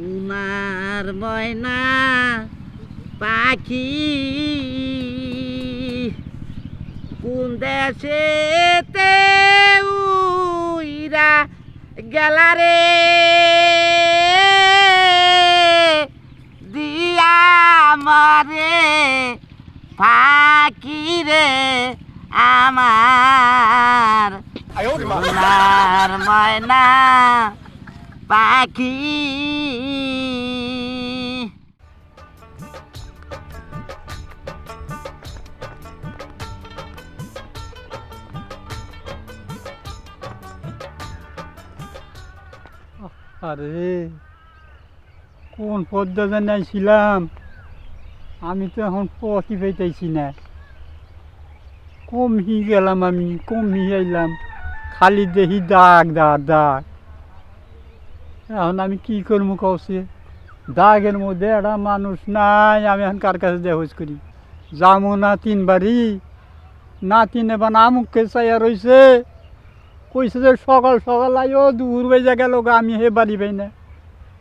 উনার ময়না পাখি কোন দেশেতে উইরা গেলারে দিয়া মারে ফাঁকি রে আমার। ময়না পাখি আরে, কোন পদ্মা জানাইছিলাম আমি তো এখন পথই পেতেছি না। কমহি গেলাম আমি, কমহি আইলাম। খালি দেখি দাগ দাগ দাগ। এখন আমি কি করব কৌছে দাগের মধ্যে একটা মানুষ নাই, আমি এখন কার কাছে দেহজ করি? যাব না তিনবারই না তিন এবার আমুককে চাইয়া রয়েছে কইছে যে সকাল সকাল আইও দূর বেজা গেল গা আমি হে বাড়ি পাই না।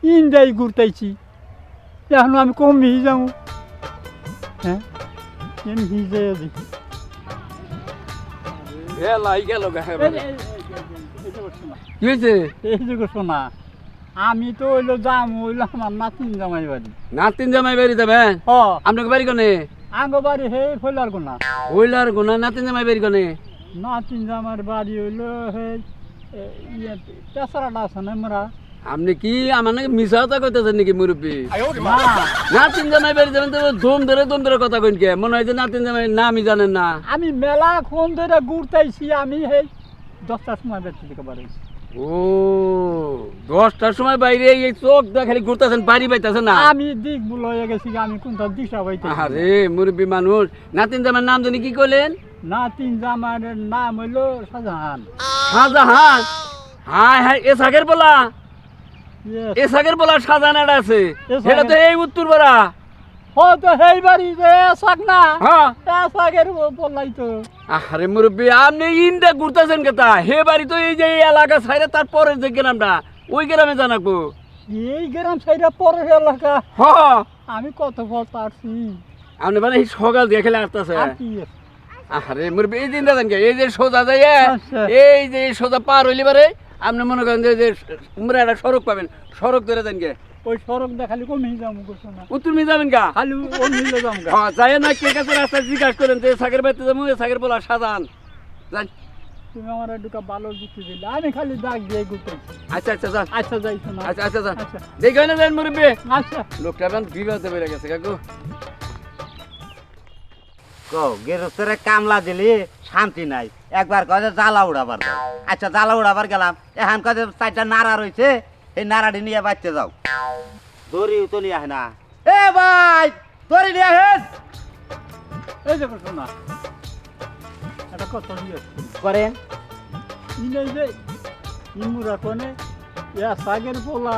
ইন্দাই ঘুরতেছি এখন আমি কম মিহি যাব হ্যাঁ? এম হিজে দেখি। আমি তো হইল যাম হইল আমার নাতিন জামাই বাড়ি। নাতিন জামাই বাড়ি যাবেন হ। আপনাকে বাড়ি কোনে? আঙ্গ বাড়ি হে ফইলার গোনা। ওইলার গুনা নাতিন জামাই বাড়ি কোনে? নাতিন জামার বাড়ি হইল ইয়ে তেসরাটা আছে না মোরা আপনি কি আমার নাকি মিশা কথা কইতেছেন নাকি মুরব্বী? না। নাতিন জামাই বাড়ি যাবেন তো ধুম ধরে ধুম ধরে কথা কইন কে? মনে হয় যে নাতিন জামাই নামই জানেন না। আমি মেলা ক্ষণ ধরে ঘুরতেছি আমি এই দশটার সময় বেঁচে থেকে বাড়াইছি ও দশটার সময় বাইরে এই চোখ খালি ঘুরতেছেন বাড়ি পাইতেছেন না? আমি দিক ভুল হয়ে গেছি আমি কোনটা দিশা পাইতে আরে মুরব্বী মানুষ। নাতিন জামাই নাম জানি কি কইলেন? না তিন জামার নাম হইল শাহজাহান। শাহজাহান? হায় হায় এ সাগের বলা? এ সাগের বলা শাহজাহান আছে। সেটা তো এই উত্তর পাড়া হয়তো সেই না হ্যাঁ। শাকের বললাই তো আরে মুরব্বী আপনি ইন্দা ঘুরতেছেন কেতা? হে বাড়ি তো এই যে এই এলাকা ছাইরে তারপরে যে গ্রামটা ওই গ্রামে জানাকবো এই গ্রাম পরের এলাকা? হ আমি কত ফল পারছি। আপনি মানে এই সকাল দিয়ে খেলে আসতেছে। আর মুরব্বী এই দিন দেখেন কে এই যে সোজা যায় আচ্ছা। এই যে সোজা পার হইলে পারে আপনি মনে করেন যে- যে উমরা একটা সড়ক পাবেন সড়ক ধরে দেন কে ওই সড়ক কমে না যাবেন গা? খালি গা। হ্যাঁ যাই না কে কাছে রাস্তা জিজ্ঞাসা করেন যে সাগের বাড়িতে যাব সাগের বলা সাজান। যান। তুমি আমার দুটা ভালো দিলে আমি খালি দাগ দিয়ে আচ্ছা আচ্ছা যান আচ্ছা যাইছো না আচ্ছা আচ্ছা যান আচ্ছা। না যান মুরব্বী? আচ্ছা। লোকটা এখন বিবাদে বেড়ে গেছে কাকু। গেরস্তরে কামলা দিলি শান্তি নাই। একবার কয়ে জ্বালা উড়াবার আচ্ছা জ্বালা উড়াবার গেলাম। এখন কয়ে চারটা নাড়া রয়েছে এই নাড়াটি নিয়ে বাঁচতে যাও। দড়িও তো নিয়ে আহে না। এ ভাই দড়ি নিয়ে আহেন এই যে করছ না। এটা কত দিয়ে? করেন ইলাই যে ইমুরা কোনে ইয়া সাগের পোলা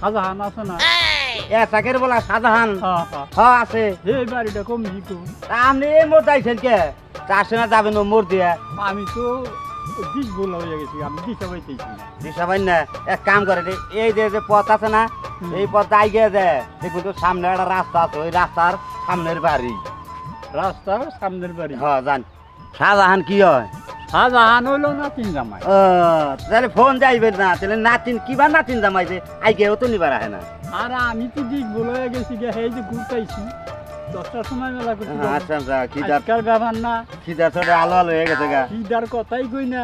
শাহজাহান আছে না? এ চাকের বলা সাধারণ হ্যাঁ হ্যাঁ। হ আছে। হে বাড়িটা কম হিকু তা আপনি এই মোট আইছেন কে? চার সময় যাবেন ও মোট দিয়ে। আমি তো ভুল হয়ে গেছি আমি দিশা পাইতেছি দিশা পাই না এক কাম করে এই যে যে পথ আছে না এই পথ যাই গিয়ে যে দেখুন তো সামনে একটা রাস্তা আছে ওই রাস্তার সামনের বাড়ি। রাস্তার সামনের বাড়ি? হ জান শাহজাহান কি হয়? শাহজাহান হইল না তিন জামাই। ও, তাহলে ফোন যাইবে না তাহলে নাতিন কিবা নাতিন জামাইছে আই গেও তো নিবার আহে না। আর আমি তো দিক হয়ে গেছি গে এই যে ঘুরতেছি দশটার সময় মেলা করতে আচ্ছা আচ্ছা খিদার ব্যাপার না। খিদার আলো আলো হয়ে গেছে গা। কিদার কথাই কই না।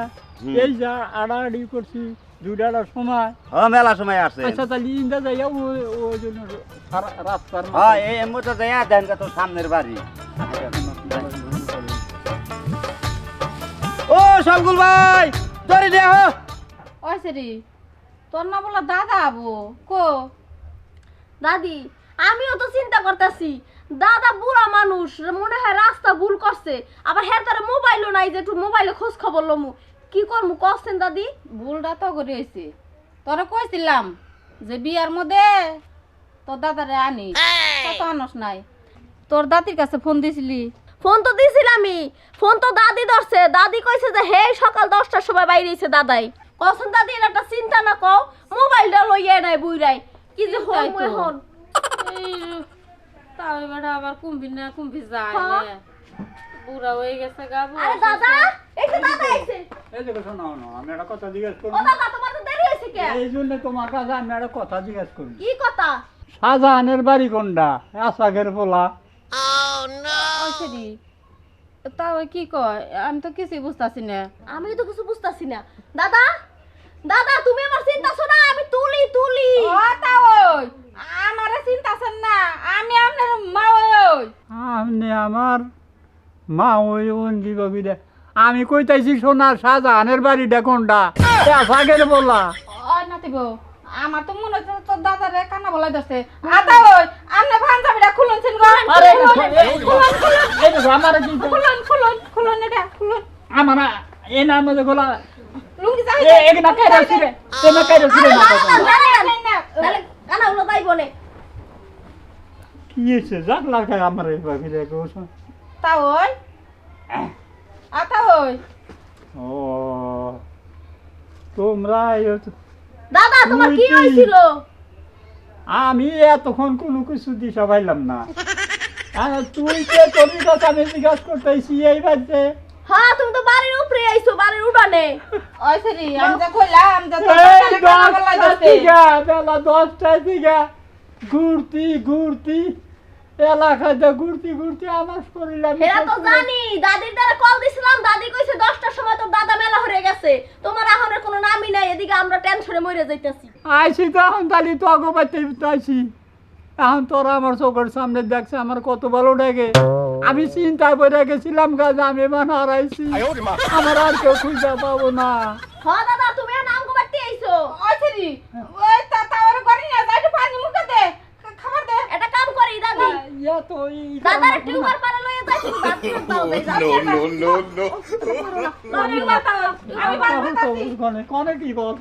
এই যা আড়াআড়ি করছি দুটার সময়। ও মেলা সময় আচ্ছা তাহলে ইন্দা যাইয়া ওই ওই জন্য রাস্তার হ এই মোটা যাইয়া দেন তো সামনের বাড়ি। ও শঙ্কুল ভাই ধরে দে হো। ওই সেরি তোর না বলা দাদা আবো কো? দাদি আমিও তো চিন্তা করতেছি। দাদা বুড়া মানুষ মনে হয় রাস্তা ভুল করছে। আবার হ্যাঁ তার মোবাইলও নাই যে একটু মোবাইলে খোঁজ খবর লমু। কি করমু কছেন দাদি? ভুলটা তো করে হয়েছে। তোরা কইছিলাম যে বিয়ার মধ্যে তোর দাদারে আনি। কত আনস নাই। তোর দাদির কাছে ফোন দিছিলি? ফোন তো দিছিলামই। ফোন তো দাদি ধরছে। দাদি কইছে যে হে সকাল দশটার সময় বাইরেছে দাদাই। কছেন দাদি এর একটা চিন্তা না কও। মোবাইলটা লইয়া নাই বুইরাই কি যে তো। এখন? তাও এবার আবার কুম্ভি না কুম্ভি যায় হ্যাঁ। বুড়া হয়ে গেছে গা বুড়া আরে দাদা এই দাদা এসে। এই দেখো শোনো না আমি একটা কথা জিজ্ঞেস ও দাদা তোমার তো দেরি হয়েছে কে? এই জন্য তোমার কাছে আমি একটা কথা জিজ্ঞেস করি কি কথা? শাহজাহানের বাড়ি কোনটা? আশাকের পোলা। ঐশ্বরী তাও কি কয়? আমি তো কিছুই বুঝতাছি না। আমি তো কিছু বুঝতাছি না। দাদা দাদা তুমি আমার চিন্তাছো না আমি তুলি তুলি ও তা ওই আমারে চিন্তাছেন না আমি আপনার মা ওই ওই আপনি আমার মা ওই অঞ্জি বাবিরে আমি কইতাইছি সোনার শাহজাহানের বাড়িটা কোনটা আশাকের পোলা ও নাতিব আমার তো মনে হচ্ছে তোর দাদারে কানা বলাই ধরছে আতা ওই আমনে আপনি পাঞ্জাবিটা খুলুনছেন গো আরে খুলুন, খুলুন, খুলুন, এই দেখো আমার কিন্তু খুলুন খুলুন খুলুন এটা খুলুন আমার এই নাম মধ্যে গোলা লুঙ্গি যাই এ এক না কাইরা ছিরে এ না কাইরা ছিরে না কথা। তাহলে কানা হলো তাই বলে কি হয়েছে যাক লাগে আমার এই বাবিরে গোসা তা ওই আতা ওই ও তোমরা এই তো- দাদা তোমার কি তুই কি? হয়েছিল? আমি এতক্ষণ কোনো কিছু দিশা পাইলাম না। আর তুই কে করবি কথা আমি জিজ্ঞাসা করতেছি এই বাড়িতে। হ্যাঁ তুমি তো বাড়ির উপরে আইছো বাড়ির উঠানে। ওই সরি আমি যা কইলাম যে বেলা ঘুরতি ঘুরতি। এলাকাতে ঘুরতি ঘুরতি হেরা তো জানি দাদির দ্বারা কল দিছিলাম দাদি কইছে দশটার সময় তোর দাদা মেলা হয়ে গেছে। তোমার এখনের কোনো নামই নাই এদিকে আমরা টেনশনে মরে যাইতেছি। আইসি তো এখন তালি তো আগবাইতে আইসি এখন তোরা আমার চোখের সামনে দেখছে আমার কত ভালো লাগে। আমি চিন্তায় পড়ে গেছিলাম গাছ আমি মানে হারাইছি। আমার আর কেউ খুঁজে পাবো না। হ্যাঁ দাদা তুমি নাম গোবারতে আইছো। ওই সরি ওই তা তাওয়ারে করি না যাই একটু পানি মুখে দে খা- খাবার দে এটা কাম করি দাদি ইয়া তো দাদার টিউবার পারে লইয়া যাইছি ভাত দিয়ে দাও দেই যাও আমি বাতাও আমি বাত আমি বাতাছি কনে কনে কি বল?